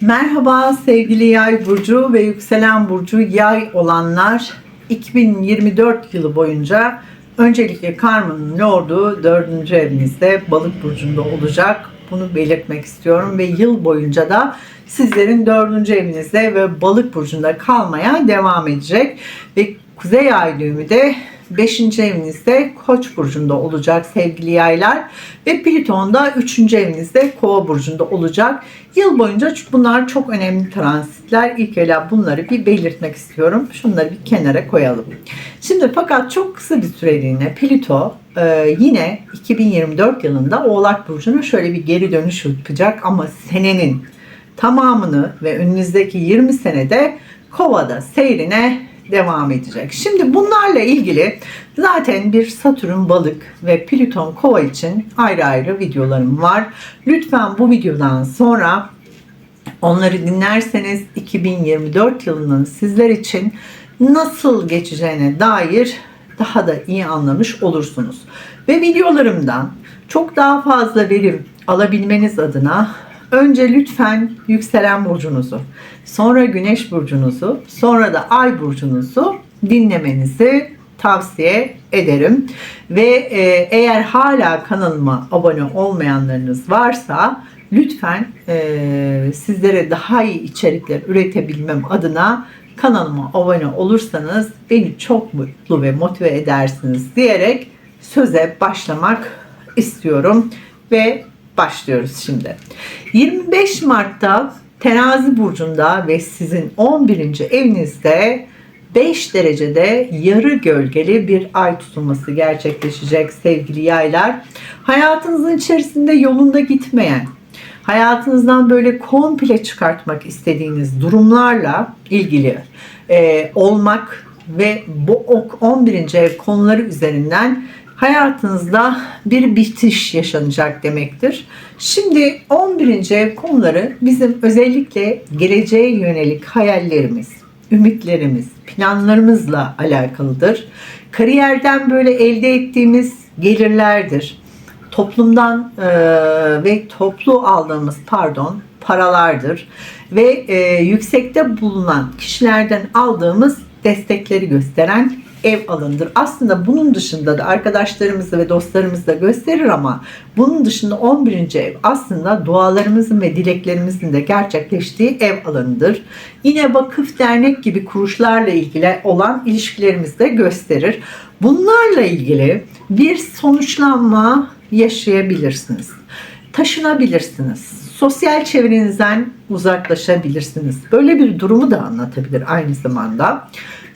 Merhaba sevgili yay burcu ve yükselen burcu yay olanlar 2024 yılı boyunca öncelikle karmanın lordu 4. evinizde balık burcunda olacak. Bunu belirtmek istiyorum ve yıl boyunca da sizlerin 4. evinizde ve balık burcunda kalmaya devam edecek. Ve kuzey ay düğümü de 5. evinizde Koç burcunda olacak sevgili yaylar ve Plüton da 3. evinizde Kova burcunda olacak. Yıl boyunca bunlar çok önemli transitler. İlk evvela bunları bir belirtmek istiyorum. Şunları bir kenara koyalım. Şimdi fakat çok kısa bir süreliğine Plüto e, yine 2024 yılında Oğlak burcuna şöyle bir geri dönüş yapacak ama senenin tamamını ve önünüzdeki 20 senede Kova'da seyrine devam edecek. Şimdi bunlarla ilgili zaten bir Satürn balık ve Plüton kova için ayrı ayrı videolarım var. Lütfen bu videodan sonra onları dinlerseniz 2024 yılının sizler için nasıl geçeceğine dair daha da iyi anlamış olursunuz. Ve videolarımdan çok daha fazla verim alabilmeniz adına önce lütfen yükselen burcunuzu, sonra güneş burcunuzu, sonra da ay burcunuzu dinlemenizi tavsiye ederim. Ve e, eğer hala kanalıma abone olmayanlarınız varsa lütfen e, sizlere daha iyi içerikler üretebilmem adına kanalıma abone olursanız beni çok mutlu ve motive edersiniz diyerek söze başlamak istiyorum ve başlıyoruz şimdi. 25 Mart'ta Terazi burcunda ve sizin 11. evinizde 5 derecede yarı gölgeli bir ay tutulması gerçekleşecek sevgili yaylar. Hayatınızın içerisinde yolunda gitmeyen, hayatınızdan böyle komple çıkartmak istediğiniz durumlarla ilgili e, olmak ve bu 11. ev konuları üzerinden hayatınızda bir bitiş yaşanacak demektir. Şimdi 11. ev konuları bizim özellikle geleceğe yönelik hayallerimiz, ümitlerimiz, planlarımızla alakalıdır. Kariyerden böyle elde ettiğimiz gelirlerdir. Toplumdan e, ve toplu aldığımız pardon paralardır ve e, yüksekte bulunan kişilerden aldığımız destekleri gösteren ev alındır. Aslında bunun dışında da arkadaşlarımızı ve dostlarımızı da gösterir ama bunun dışında 11. ev aslında dualarımızın ve dileklerimizin de gerçekleştiği ev alanıdır. Yine vakıf dernek gibi kuruluşlarla ilgili olan ilişkilerimizi de gösterir. Bunlarla ilgili bir sonuçlanma yaşayabilirsiniz. Taşınabilirsiniz. Sosyal çevrenizden uzaklaşabilirsiniz. Böyle bir durumu da anlatabilir aynı zamanda.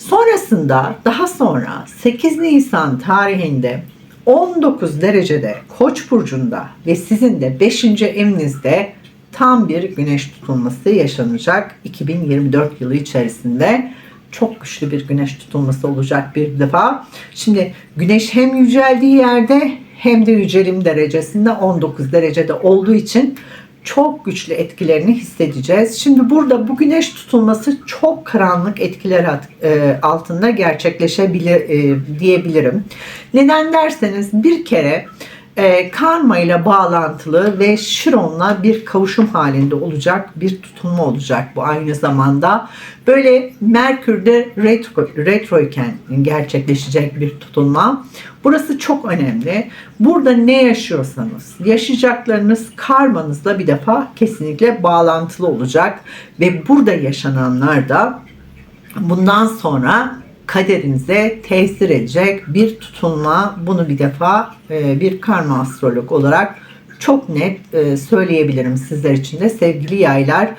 Sonrasında daha sonra 8 Nisan tarihinde 19 derecede Koç burcunda ve sizin de 5. evinizde tam bir güneş tutulması yaşanacak 2024 yılı içerisinde. Çok güçlü bir güneş tutulması olacak bir defa. Şimdi güneş hem yüceldiği yerde hem de yücelim derecesinde 19 derecede olduğu için çok güçlü etkilerini hissedeceğiz. Şimdi burada bu güneş tutulması çok karanlık etkiler e, altında gerçekleşebilir e, diyebilirim. Neden derseniz bir kere e, karma ile bağlantılı ve Şiron'la bir kavuşum halinde olacak bir tutunma olacak bu aynı zamanda. Böyle Merkür'de retro, retroyken gerçekleşecek bir tutunma. Burası çok önemli. Burada ne yaşıyorsanız yaşayacaklarınız karmanızla bir defa kesinlikle bağlantılı olacak ve burada yaşananlar da bundan sonra kaderinize tesir edecek bir tutunma. Bunu bir defa e, bir karma astrolog olarak çok net e, söyleyebilirim sizler için de sevgili yaylar.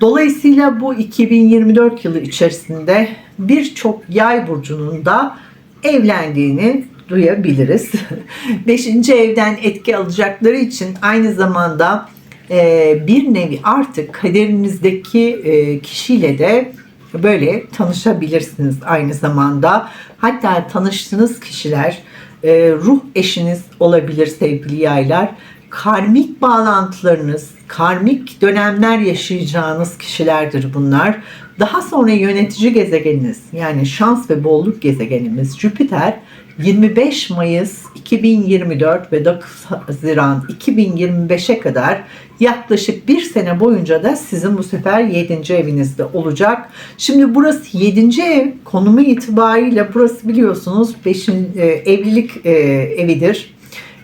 Dolayısıyla bu 2024 yılı içerisinde birçok yay burcunun da evlendiğini duyabiliriz. Beşinci evden etki alacakları için aynı zamanda e, bir nevi artık kaderinizdeki kişiyle de böyle tanışabilirsiniz aynı zamanda. Hatta tanıştığınız kişiler e, ruh eşiniz olabilir sevgili yaylar. Karmik bağlantılarınız, karmik dönemler yaşayacağınız kişilerdir bunlar. Daha sonra yönetici gezegeniniz yani şans ve bolluk gezegenimiz Jüpiter 25 Mayıs 2024 ve 9 Haziran 2025'e kadar yaklaşık bir sene boyunca da sizin bu sefer 7. evinizde olacak. Şimdi burası 7. ev konumu itibariyle burası biliyorsunuz 5. evlilik e, evidir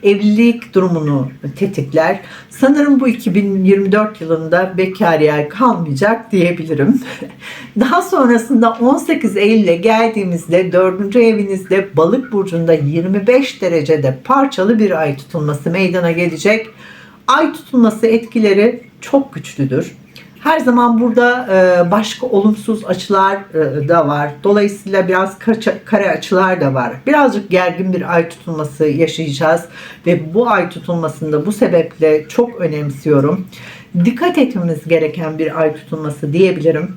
evlilik durumunu tetikler. Sanırım bu 2024 yılında bekar yer kalmayacak diyebilirim. Daha sonrasında 18 Eylül'e geldiğimizde 4. evinizde balık burcunda 25 derecede parçalı bir ay tutulması meydana gelecek. Ay tutulması etkileri çok güçlüdür. Her zaman burada e, başka olumsuz açılar e, da var. Dolayısıyla biraz kare açılar da var. Birazcık gergin bir ay tutulması yaşayacağız ve bu ay tutulmasında bu sebeple çok önemsiyorum. Dikkat etmemiz gereken bir ay tutulması diyebilirim.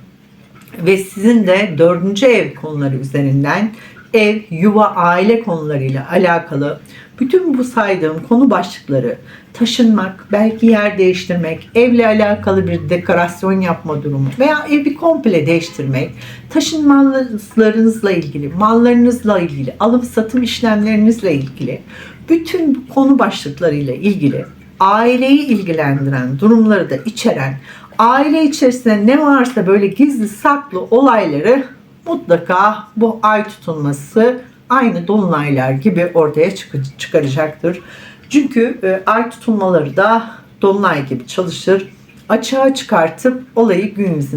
Ve sizin de dördüncü ev konuları üzerinden ev, yuva, aile konularıyla alakalı bütün bu saydığım konu başlıkları taşınmak, belki yer değiştirmek, evle alakalı bir dekorasyon yapma durumu veya evi komple değiştirmek, taşınmalarınızla ilgili, mallarınızla ilgili, alım satım işlemlerinizle ilgili bütün konu başlıklarıyla ilgili aileyi ilgilendiren durumları da içeren aile içerisinde ne varsa böyle gizli saklı olayları mutlaka bu ay tutulması aynı dolunaylar gibi ortaya çıkaracaktır. Çünkü e, ay tutulmaları da dolunay gibi çalışır. Açığa çıkartıp olayı gün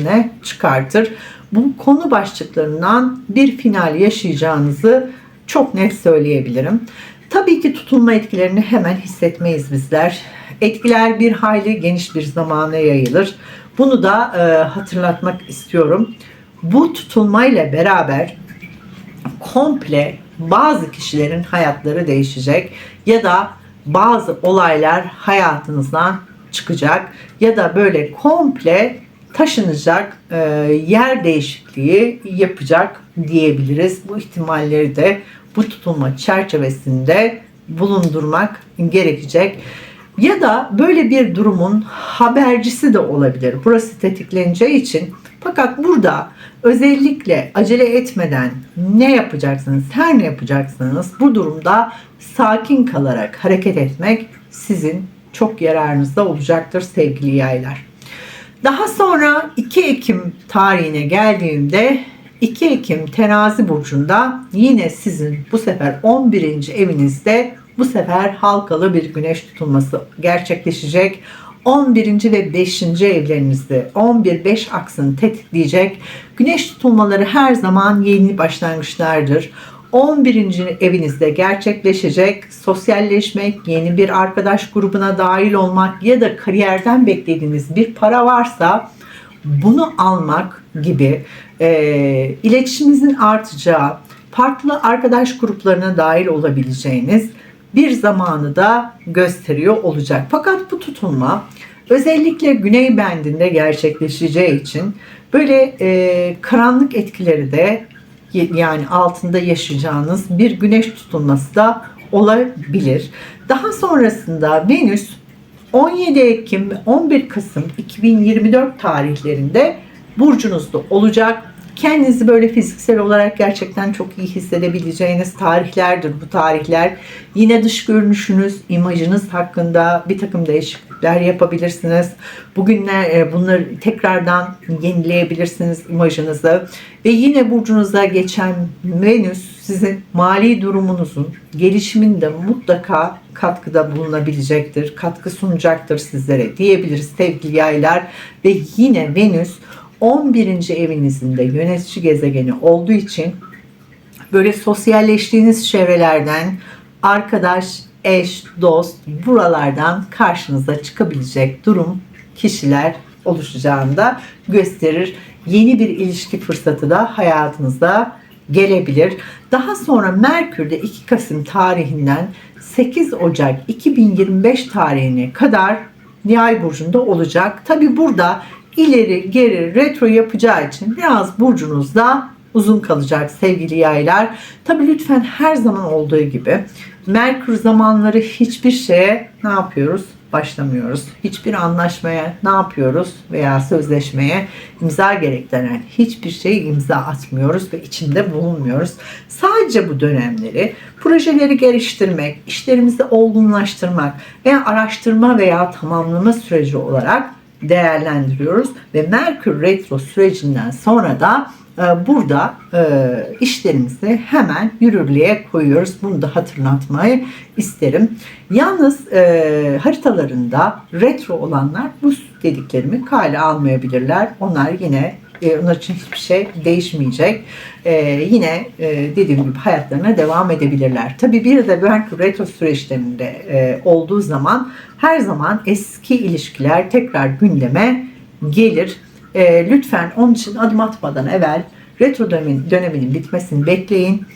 çıkartır. Bu konu başlıklarından bir final yaşayacağınızı çok net söyleyebilirim. Tabii ki tutulma etkilerini hemen hissetmeyiz bizler. Etkiler bir hayli geniş bir zamana yayılır. Bunu da e, hatırlatmak istiyorum. Bu tutulmayla beraber komple bazı kişilerin hayatları değişecek ya da bazı olaylar hayatınızdan çıkacak ya da böyle komple taşınacak e, yer değişikliği yapacak diyebiliriz. Bu ihtimalleri de bu tutulma çerçevesinde bulundurmak gerekecek. Ya da böyle bir durumun habercisi de olabilir. Burası tetikleneceği için. Fakat burada özellikle acele etmeden ne yapacaksınız, her ne yapacaksınız bu durumda sakin kalarak hareket etmek sizin çok yararınızda olacaktır sevgili yaylar. Daha sonra 2 Ekim tarihine geldiğimde 2 Ekim terazi burcunda yine sizin bu sefer 11. evinizde bu sefer halkalı bir güneş tutulması gerçekleşecek. 11. ve 5. evlerinizde 11-5 aksını tetikleyecek. Güneş tutulmaları her zaman yeni başlangıçlardır. 11. evinizde gerçekleşecek sosyalleşmek, yeni bir arkadaş grubuna dahil olmak ya da kariyerden beklediğiniz bir para varsa bunu almak gibi e, iletişiminizin artacağı, farklı arkadaş gruplarına dahil olabileceğiniz bir zamanı da gösteriyor olacak. Fakat bu tutulma özellikle güney bendinde gerçekleşeceği için böyle e, karanlık etkileri de yani altında yaşayacağınız bir güneş tutulması da olabilir. Daha sonrasında Venüs 17 Ekim ve 11 Kasım 2024 tarihlerinde burcunuzda olacak kendinizi böyle fiziksel olarak gerçekten çok iyi hissedebileceğiniz tarihlerdir bu tarihler. Yine dış görünüşünüz, imajınız hakkında bir takım değişiklikler yapabilirsiniz. Bugünler e, bunları tekrardan yenileyebilirsiniz imajınızı. Ve yine burcunuza geçen Venüs sizin mali durumunuzun gelişiminde mutlaka katkıda bulunabilecektir. Katkı sunacaktır sizlere diyebiliriz sevgili yaylar. Ve yine Venüs 11. evinizin de yönetici gezegeni olduğu için böyle sosyalleştiğiniz çevrelerden arkadaş, eş, dost buralardan karşınıza çıkabilecek durum kişiler oluşacağını da gösterir. Yeni bir ilişki fırsatı da hayatınızda gelebilir. Daha sonra Merkür de 2 Kasım tarihinden 8 Ocak 2025 tarihine kadar Yay burcunda olacak. Tabi burada ileri geri retro yapacağı için biraz burcunuzda uzun kalacak sevgili yaylar. Tabi lütfen her zaman olduğu gibi Merkür zamanları hiçbir şeye ne yapıyoruz? başlamıyoruz. Hiçbir anlaşmaya ne yapıyoruz veya sözleşmeye imza gerektiren hiçbir şey imza atmıyoruz ve içinde bulunmuyoruz. Sadece bu dönemleri projeleri geliştirmek, işlerimizi olgunlaştırmak veya araştırma veya tamamlama süreci olarak değerlendiriyoruz ve Merkür Retro sürecinden sonra da e, burada e, işlerimizi hemen yürürlüğe koyuyoruz. Bunu da hatırlatmayı isterim. Yalnız e, haritalarında retro olanlar bu dediklerimi kale almayabilirler. Onlar yine e, onlar için hiçbir şey değişmeyecek. E, yine e, dediğim gibi hayatlarına devam edebilirler. Tabii bir de Merkür retro süreçlerinde olduğu zaman her zaman eski ilişkiler tekrar gündeme gelir. Lütfen onun için adım atmadan evvel retro dönemin, döneminin bitmesini bekleyin.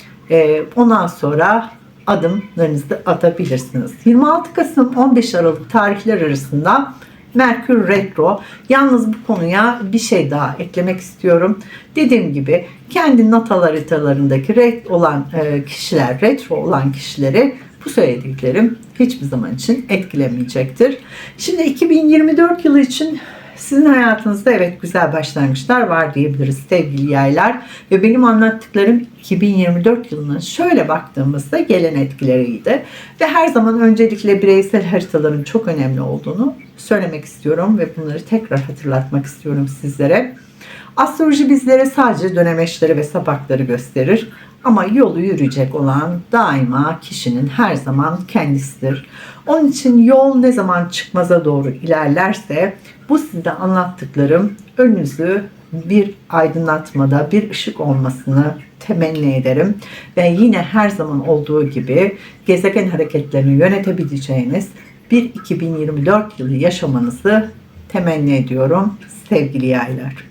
Ondan sonra adımlarınızı atabilirsiniz. 26 Kasım 15 Aralık tarihler arasında Merkür Retro. Yalnız bu konuya bir şey daha eklemek istiyorum. Dediğim gibi kendi natal haritalarındaki ret olan e, kişiler, retro olan kişileri bu söylediklerim hiçbir zaman için etkilemeyecektir. Şimdi 2024 yılı için sizin hayatınızda evet güzel başlangıçlar var diyebiliriz sevgili yaylar. Ve benim anlattıklarım 2024 yılının şöyle baktığımızda gelen etkileriydi. Ve her zaman öncelikle bireysel haritaların çok önemli olduğunu söylemek istiyorum ve bunları tekrar hatırlatmak istiyorum sizlere. Astroloji bizlere sadece dönemeçleri ve sapakları gösterir. Ama yolu yürüyecek olan daima kişinin her zaman kendisidir. Onun için yol ne zaman çıkmaza doğru ilerlerse bu size anlattıklarım önünüzü bir aydınlatmada, bir ışık olmasını temenni ederim. Ve yine her zaman olduğu gibi gezegen hareketlerini yönetebileceğiniz bir 2024 yılı yaşamanızı temenni ediyorum sevgili yaylar.